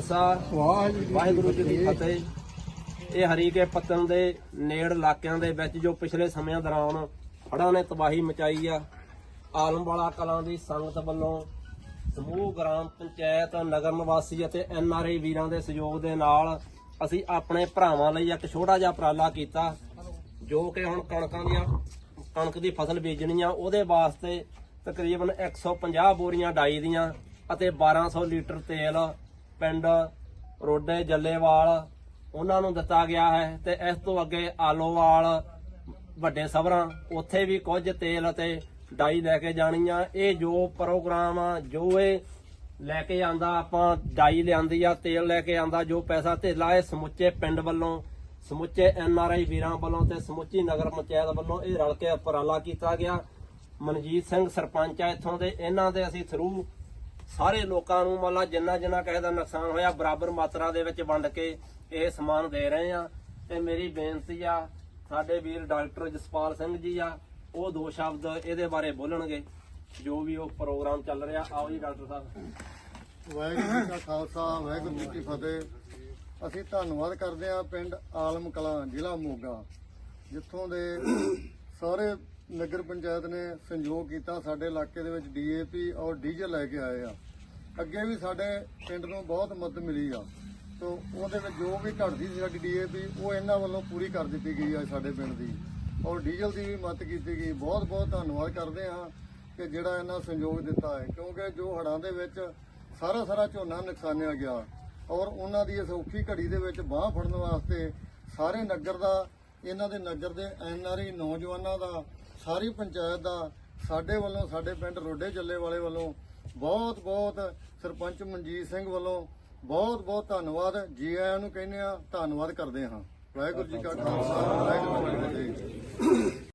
ਖਾਲਸਾ ਵਾਹਿਗੁਰੂ ਜੀ ਵਾਹਿਗੁਰੂ ਜੀ ਕੀ ਫਤਿਹ। ਇਹ ਹਰੀਕੇ ਪੱਤਨ ਦੇ ਨੇੜ ਇਲਾਕਿਆਂ ਦੇ ਵਿੱਚ ਜੋ ਪਿਛਲੇ ਸਮਿਆਂ ਦੌਰਾਨ ਹੜ੍ਹਾਂ ਨੇ ਤਬਾਹੀ ਮਚਾਈ ਆ ਆਲਮਵਾਲਾ ਕਲਾਂ ਦੀ ਸੰਗਤ ਵੱਲੋਂ ਸਮੂਹ ਗ੍ਰਾਮ ਪੰਚਾਇਤ ਨਗਰ ਨਿਵਾਸੀ ਅਤੇ ਐਨਆਰਆਈ ਵੀਰਾਂ ਦੇ ਸਹਿਯੋਗ ਦੇ ਨਾਲ ਅਸੀਂ ਆਪਣੇ ਭਰਾਵਾਂ ਲਈ ਇੱਕ ਛੋਟਾ ਜਿਹਾ ਉਪਰਾਲਾ ਕੀਤਾ ਜੋ ਕਿ ਹੁਣ ਕਣਕਾਂ ਦੀਆਂ ਕਣਕ ਦੀ ਫਸਲ ਬੀਜਣੀ ਆ ਉਹਦੇ ਵਾਸਤੇ ਤਕਰੀਬਨ 150 ਬੋਰੀਆਂ ਡਾਈ ਦੀਆਂ ਅਤੇ 1200 ਲੀਟਰ ਤੇਲ ਪਿੰਡ ਰੋਡੇ ਜੱਲੇਵਾਲ, ਉਹਨਾਂ ਨੂੰ ਦਿੱਤਾ ਗਿਆ ਹੈ ਤੇ ਇਸ ਤੋਂ ਅੱਗੇ ਆਲੋਵਾਲ, ਵੱਡੇ ਸਭਰਾਂ ਉੱਥੇ ਵੀ ਕੁਝ ਤੇਲ ਅਤੇ ਡਾਈ ਲੈ ਕੇ ਜਾਣੀ ਆ ਇਹ ਜੋ ਪ੍ਰੋਗਰਾਮ ਆ, ਜੋ ਇਹ ਲੈ ਕੇ ਆਂਦਾ, ਆਪਾਂ ਡਾਈ ਲਿਆਂਦੀ ਆ, ਤੇਲ ਲੈ ਕੇ ਆਂਦਾ, ਜੋ ਪੈਸਾ ਧੇਲਾ ਇਹ ਸਮੁੱਚੇ ਪਿੰਡ ਵੱਲੋਂ, ਸਮੁੱਚੇ ਐਨ ਆਰ ਆਈ ਵੀਰਾਂ ਵੱਲੋਂ ਤੇ ਸਮੁੱਚੀ ਨਗਰ ਪੰਚਾਇਤ ਵੱਲੋਂ ਇਹ ਰਲ ਕੇ ਉਪਰਾਲਾ ਕੀਤਾ ਗਿਆ। ਮਨਜੀਤ ਸਿੰਘ ਸਰਪੰਚ ਆ ਇੱਥੋਂ ਦੇ, ਇਹਨਾਂ ਦੇ ਅਸੀਂ ਥਰੂ ਸਾਰੇ ਲੋਕਾਂ ਨੂੰ ਮਤਲਬ ਜਿੰਨਾ ਜਿੰਨਾ ਕਿਸੇ ਦਾ ਨੁਕਸਾਨ ਹੋਇਆ, ਬਰਾਬਰ ਮਾਤਰਾ ਦੇ ਵਿੱਚ ਵੰਡ ਕੇ ਇਹ ਸਮਾਨ ਦੇ ਰਹੇ ਆ ਤੇ ਮੇਰੀ ਬੇਨਤੀ ਆ, ਸਾਡੇ ਵੀਰ ਡਾਕਟਰ ਜਸਪਾਲ ਸਿੰਘ ਜੀ ਆ, ਉਹ ਦੋ ਸ਼ਬਦ ਇਹਦੇ ਬਾਰੇ ਬੋਲਣਗੇ। ਜੋ ਵੀ ਉਹ ਪ੍ਰੋਗਰਾਮ ਚੱਲ ਰਿਹਾ, ਆਓ ਜੀ ਡਾਕਟਰ ਸਾਹਿਬ। ਵਾਹਿਗੁਰੂ ਜੀ ਕਾ ਖਾਲਸਾ, ਵਾਹਿਗੁਰੂ ਜੀ ਕੀ ਫਤਿਹ। ਅਸੀਂ ਧੰਨਵਾਦ ਕਰਦੇ ਹਾਂ ਪਿੰਡ ਆਲਮ ਕਲਾਂ ਜ਼ਿਲ੍ਹਾ ਮੋਗਾ, ਜਿੱਥੋਂ ਦੇ ਸਾਰੇ ਨਗਰ ਪੰਚਾਇਤ ਨੇ ਸੰਯੋਗ ਕੀਤਾ ਸਾਡੇ ਇਲਾਕੇ ਦੇ ਵਿੱਚ ਡੀਏਪੀ ਔਰ ਡੀਜ਼ਲ ਲੈ ਕੇ ਆਏ ਆ। ਅੱਗੇ ਵੀ ਸਾਡੇ ਪਿੰਡ ਨੂੰ ਬਹੁਤ ਮਦਦ ਮਿਲੀ ਆ। ਤੋਂ ਉਹਦੇ ਵਿੱਚ ਜੋ ਵੀ ਘਟਦੀ ਸੀ ਸਾਡੀ ਡੀਏਪੀ, ਉਹ ਇਹਨਾਂ ਵੱਲੋਂ ਪੂਰੀ ਕਰ ਦਿੱਤੀ ਗਈ ਆ ਸਾਡੇ ਪਿੰਡ ਦੀ। ਔਰ ਡੀਜ਼ਲ ਦੀ ਵੀ ਮਦਦ ਕੀਤੀ ਗਈ। ਬਹੁਤ ਬਹੁਤ ਧੰਨਵਾਦ ਕਰਦੇ ਹਾਂ ਕਿ ਜਿਹੜਾ ਇਹਨਾਂ ਸੰਯੋਗ ਦਿੱਤਾ ਹੈ। ਕਿਉਂਕਿ ਜੋ ਹੜ੍ਹਾਂ ਦੇ ਵਿੱਚ ਸਾਰਾ ਸਾਰਾ ਝੋਨਾ ਨੁਕਸਾਨਿਆ ਗਿਆ। ਔਰ ਉਹਨਾਂ ਦੀ ਇਸ ਔਖੀ ਘੜੀ ਦੇ ਵਿੱਚ ਬਾਹ ਫੜਨ ਵਾਸਤੇ ਸਾਰੇ ਨਗਰ ਦਾ ਇਹਨਾਂ ਦੇ ਨਗਰ ਦੇ ਐਨਆਰਈ ਨੌਜਵਾਨਾਂ ਦਾ, ਸਾਰੀ ਪੰਚਾਇਤ ਦਾ, ਸਾਡੇ ਵੱਲੋਂ, ਸਾਡੇ ਪਿੰਡ ਰੋਡੇ ਚੱਲੇ ਵਾਲੇ ਵੱਲੋਂ ਬਹੁਤ ਬਹੁਤ ਸਰਪੰਚ ਮਨਜੀਤ ਸਿੰਘ ਵੱਲੋਂ ਬਹੁਤ ਬਹੁਤ ਧੰਨਵਾਦ। ਜੀ ਆਇਆਂ ਨੂੰ ਕਹਿੰਦੇ ਆ ਧੰਨਵਾਦ ਕਰਦੇ ਹਾਂ। ਵਾਹਿਗੁਰੂ ਜੀ ਕਾ ਖਾਲਸਾ, ਵਾਹਿਗੁਰੂ ਜੀ ਕੀ ਫਤਿਹ।